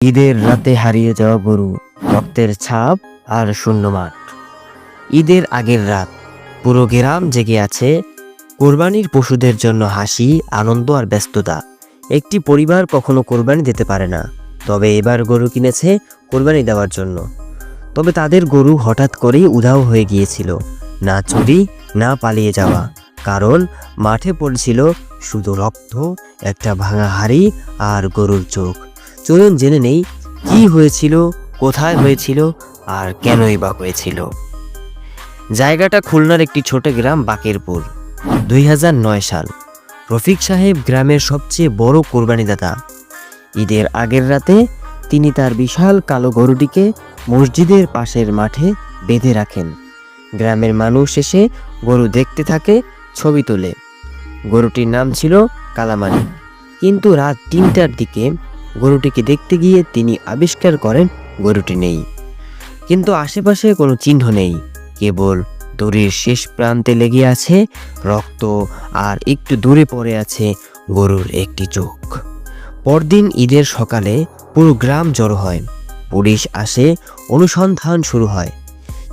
ঈদের রাতে হারিয়ে যাওয়া গরু, রক্তের ছাপ আর শূন্য মাঠ ঈদের আগের রাত, পুরো গ্রাম জেগে আছে কোরবানির পশুদের জন্য হাসি, আনন্দ আর ব্যস্ততা। একটি পরিবার কখনো কোরবানি দিতে পারে না, তবে এবার গরু কিনেছে কোরবানি দেওয়ার জন্য। তবে তাদের গরু হঠাৎ করেই উধাও হয়ে গিয়েছিল, না চুরি, না পালিয়ে যাওয়া। কারণ মাঠে পড়ছিল শুধু রক্ত, একটা ভাঙা হাড়ি আর গরুর চোখ। চলুন জেনে নেই কি হয়েছিল, কোথায় হয়েছিল আর কেনই বা হয়েছিল। জায়গাটা খুলনার একটি ছোট গ্রাম বাকেরপুর, দুই সাল। রফিক সাহেব গ্রামের সবচেয়ে বড় কোরবানিদাতা। ঈদের আগের রাতে তিনি তার বিশাল কালো গরুটিকে মসজিদের পাশের মাঠে বেঁধে রাখেন। গ্রামের মানুষ এসে গরু দেখতে থাকে, ছবি তোলে। গরুটির নাম ছিল কালামানি কিন্তু রাত তিনটার দিকে গরুটিকে দেখতে গিয়ে তিনি আবিষ্কার করেন, গরুটি নেই। কিন্তু আশেপাশে কোনো চিহ্ন নেই। কেবল দড়ির শেষ প্রান্তে লেগে আছে রক্ত আর একটু দূরে পড়ে আছে গরুর একটি চোখ। পরদিন ঈদের সকালে পুরো গ্রাম জড়ো হয়। পুলিশ আসে, অনুসন্ধান শুরু হয়।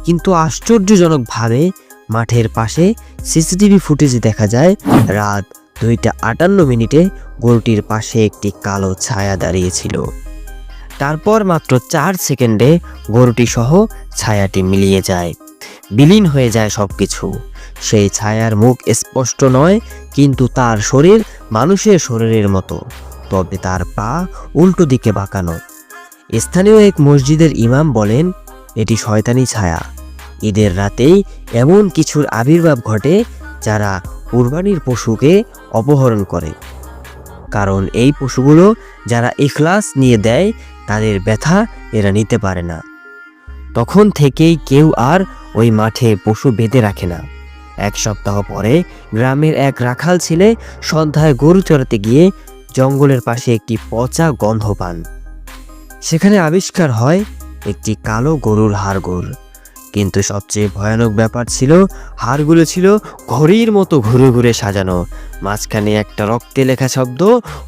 কিন্তু আশ্চর্যজনকভাবে মাঠের পাশে সিসিটিভি ফুটেজে দেখা যায়, রাত দুইটা আটান্ন মিনিটে গরুটির পাশে একটি কালো ছায়া দাঁড়িয়েছিল। তারপর মাত্র চার সেকেন্ডে গরুটি সহ ছায়াটি মিলিয়ে যায়। বিলীন হয়ে যায় সবকিছু। সেই ছায়ার মুখ স্পষ্ট নয়, কিন্তু তার শরীর মানুষের শরীরের মতো। তবে তার পা উল্টো দিকে বাঁকানো। স্থানীয় এক মসজিদের ইমাম বলেন, এটি শয়তানি ছায়া। ঈদের রাতেই এমন কিছুর আবির্ভাব ঘটে যারা কুরবানির পশুকে অপহরণ করে। কারণ এই পশুগুলো যারা ইখলাস নিয়ে দেয়, তাদের ব্যথা এরা নিতে পারে না। তখন থেকেই কেউ আর ওই মাঠে পশু বেঁধে রাখে না। এক সপ্তাহ পরে গ্রামের এক রাখাল ছেলে সন্ধ্যায় গরু চড়াতে গিয়ে জঙ্গলের পাশে একটি পচা গন্ধ পান। সেখানে আবিষ্কার হয়, একটি কালো গরুর হাড়গোড়। কিন্তু সবচেয়ে ভয়ানক ব্যাপার ছিল, হাড়গুলো ছিল ঘড়ির মতো ঘুরে ঘুরে সাজানো। মাঝখানে একটা রক্তে লেখা শব্দ,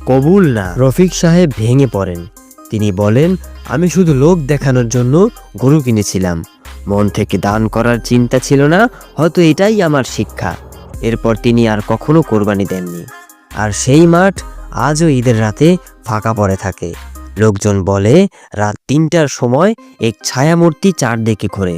কবুল না। রফিক সাহেব ভেঙে পড়েন। তিনি বলেন, আমি শুধু লোক দেখানোর জন্য গরু কিনেছিলাম। মন থেকে দান করার চিন্তা ছিল না, হয়তো এটাই আমার শিক্ষা। এরপর তিনি আর কখনো কোরবানি দেননি। আর সেই মাঠ আজও ঈদের রাতে ফাঁকা পড়ে থাকে। লোকজন বলে, রাত তিনটার সময় এক ছায়ামূর্তি চারদিকে ঘোরে।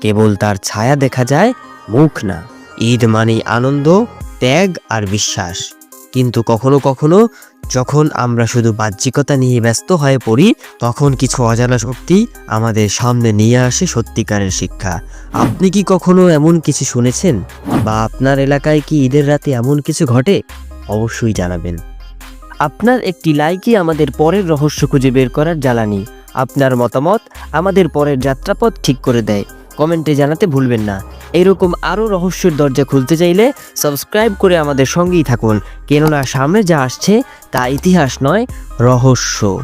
কেবল তার ছায়া দেখা যায়, মুখ না। ঈদ মানেই আনন্দ, ত্যাগ আর বিশ্বাস। কিন্তু কখনো কখনো যখন আমরা শুধু বাহ্যিকতা নিয়ে ব্যস্ত হয়ে পড়ি, তখন কিছু অজানা শক্তি আমাদের সামনে নিয়ে আসে সত্যিকারের শিক্ষা। আপনি কি কখনো এমন কিছু শুনেছেন? বা আপনার এলাকায় কি ঈদের রাতে এমন কিছু ঘটে? অবশ্যই জানাবেন। আপনার একটি লাইকই আমাদের পরের রহস্য খুঁজে বের করার জ্বালানি। আপনার মতামত আমাদের পরের যাত্রাপথ ঠিক করে দেয়। কমেন্টে জানাতে ভুলবেন না। এরকম আরও রহস্যের দরজা খুলতে চাইলে সাবস্ক্রাইব করে আমাদের সঙ্গেই থাকুন। কেননা সামনে যা আসছে তা ইতিহাস নয়, রহস্য।